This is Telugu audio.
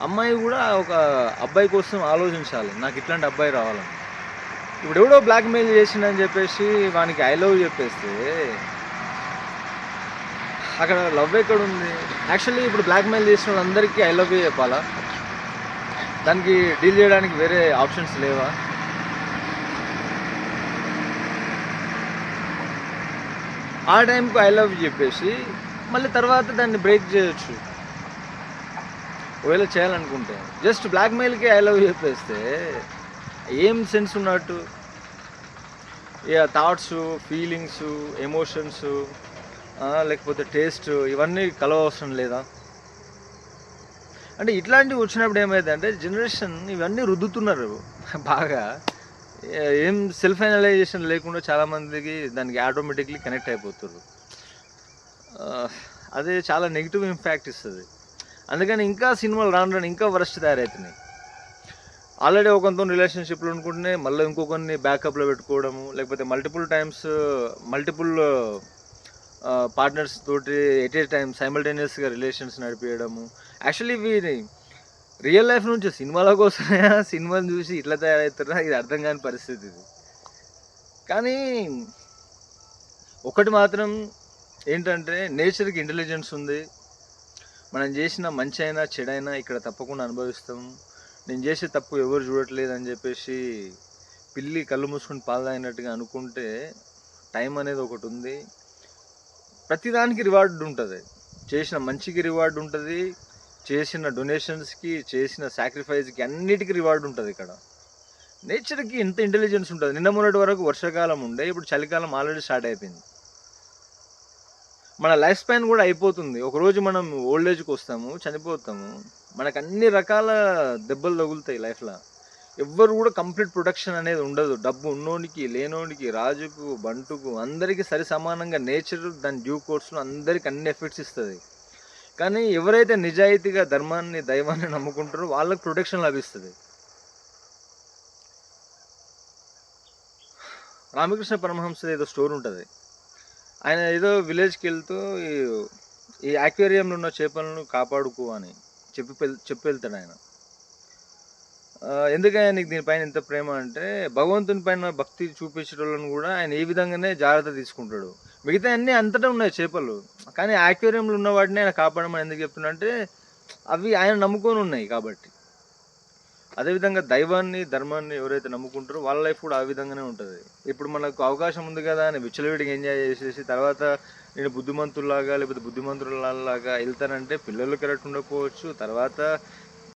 అమ్మాయి కూడా ఒక అబ్బాయి కోసం ఆలోచించాలి. నాకు ఇట్లాంటి అబ్బాయి రావాలని. ఇప్పుడు ఎవడో బ్లాక్మెయిల్ చేసిండని చెప్పేసి వానికి ఐ లవ్ చెప్పేస్తే అక్కడ లవ్ ఎక్కడ ఉంది యాక్చువల్లీ ఇప్పుడు బ్లాక్మెయిల్ చేసిన వాళ్ళందరికీ ఐ లవ్ చెప్పాలా? దానికి డీల్ చేయడానికి వేరే ఆప్షన్స్ లేవా? ఆ టైంకి ఐ లవ్ చెప్పేసి మళ్ళీ తర్వాత దాన్ని బ్రేక్ చేయొచ్చు. ఒకవేళ చేయాలనుకుంటే జస్ట్ బ్లాక్మెయిల్కి ఐ లవ్ చెప్పేస్తే ఏం సెన్స్ ఉన్నట్టు? ఇక థాట్స్ ఫీలింగ్స్ ఎమోషన్స్ లేకపోతే టేస్ట్ ఇవన్నీ కలవవసరం లేదా? అంటే ఇట్లాంటివి వచ్చినప్పుడు ఏమైందంటే జనరేషన్ ఇవన్నీ రుద్దుతున్నారు. బాగా. ఏం సెల్ఫ్ అనలైజేషన్ లేకుండా చాలామందికి దానికి ఆటోమేటిక్లీ కనెక్ట్ అయిపోతున్నారు అదే చాలా నెగిటివ్ ఇంపాక్ట్ ఇస్తుంది. అందుకని ఇంకా సినిమాలు రాను రాను ఇంకా వరస్ట్ తయారవుతున్నాయి ఆల్రెడీ ఒకరితో రిలేషన్షిప్లో అనుకుంటేనే మళ్ళీ ఇంకొకరిని బ్యాకప్లో పెట్టుకోవడము లేకపోతే మల్టిపుల్ టైమ్స్ మల్టిపుల్ పార్ట్నర్స్ తోటి ఎట్ ఏ టైం సైమల్టేనియస్గా రిలేషన్స్ నడిపించడము యాక్చువల్లీ వీరి రియల్ లైఫ్ నుంచి సినిమాల కోసమే సినిమాని చూసి ఇట్లా తయారవుతారా ఇది అర్థం కాని పరిస్థితి ఇది. కానీ ఒకటి మాత్రం ఏంటంటే నేచర్కి ఇంటెలిజెన్స్ ఉంది. మనం చేసిన మంచి అయినా చెడైనా ఇక్కడ తప్పకుండా అనుభవిస్తాం. నేను చేసే తప్పు ఎవరు చూడట్లేదు అని చెప్పేసి పిల్లి కళ్ళు మూసుకుని పాలు తాగినట్టుగా అనుకుంటే టైం అనేది ఒకటి ఉంది. ప్రతిదానికి రివార్డ్ ఉంటుంది. చేసిన మంచికి రివార్డ్ ఉంటుంది. చేసిన డొనేషన్స్కి చేసిన సాక్రిఫైస్కి అన్నిటికీ రివార్డ్ ఉంటుంది ఇక్కడ. నేచర్కి ఇంత ఇంటెలిజెన్స్ ఉంటుంది. నిన్న మొన్నటి వరకు వర్షాకాలం ఉండే ఇప్పుడు చలికాలం ఆల్రెడీ స్టార్ట్ అయిపోయింది. మన లైఫ్ స్పాన్ కూడా అయిపోతుంది. ఒకరోజు మనం ఓల్డ్ ఏజ్కి వస్తాము చనిపోతాము. మనకు అన్ని రకాల దెబ్బలు తగులుతాయి లైఫ్లో. ఎవ్వరు కూడా కంప్లీట్ ప్రొటెక్షన్ అనేది ఉండదు. డబ్బు ఉన్నోనికి లేనోనికి రాజుకు బంటుకు అందరికీ సరి సమానంగా నేచర్ దాని డ్యూ కోర్స్లో అందరికి అన్ని ఎఫెక్ట్స్ ఇస్తుంది. కానీ ఎవరైతే నిజాయితీగా ధర్మాన్ని దైవాన్ని నమ్ముకుంటారో వాళ్ళకి ప్రొటెక్షన్ లభిస్తుంది. రామకృష్ణ పరమహంస ఏదో స్టోర్ ఉంటుంది. ఆయన ఏదో విలేజ్కి వెళ్తూ ఈ- ఈ ఆక్వేరియంలో ఉన్న చేపలను కాపాడుకో అని చెప్పి చెప్పి వెళ్తాడు ఆయన. ఎందుకని నీకు దీనిపైన ఎంత ప్రేమ అంటే భగవంతుని పైన భక్తి చూపించడం కూడా ఆయన ఏ విధంగానే జాగ్రత్త తీసుకుంటాడు. మిగతా అన్నీ అంతటా ఉన్నాయి చేపలు. కానీ ఆక్వేరియంలో ఉన్న వాటిని ఆయన కాపాడమని ఎందుకు చెప్తున్నా అంటే అవి ఆయన నమ్ముకొని ఉన్నాయి కాబట్టి. అదేవిధంగా దైవాన్ని ధర్మాన్ని ఎవరైతే నమ్ముకుంటారో వాళ్ళ లైఫ్ కూడా ఆ విధంగానే ఉంటుంది. ఇప్పుడు మనకు అవకాశం ఉంది కదా అని విచ్చలవిడిగా ఎంజాయ్ చేసేసి తర్వాత నేను బుద్ధిమంతుల్లాగా లేకపోతే బుద్ధిమంతులలాగా వెళ్తానంటే పిల్లలు కరెక్ట్ ఉండకపోవచ్చు. తర్వాత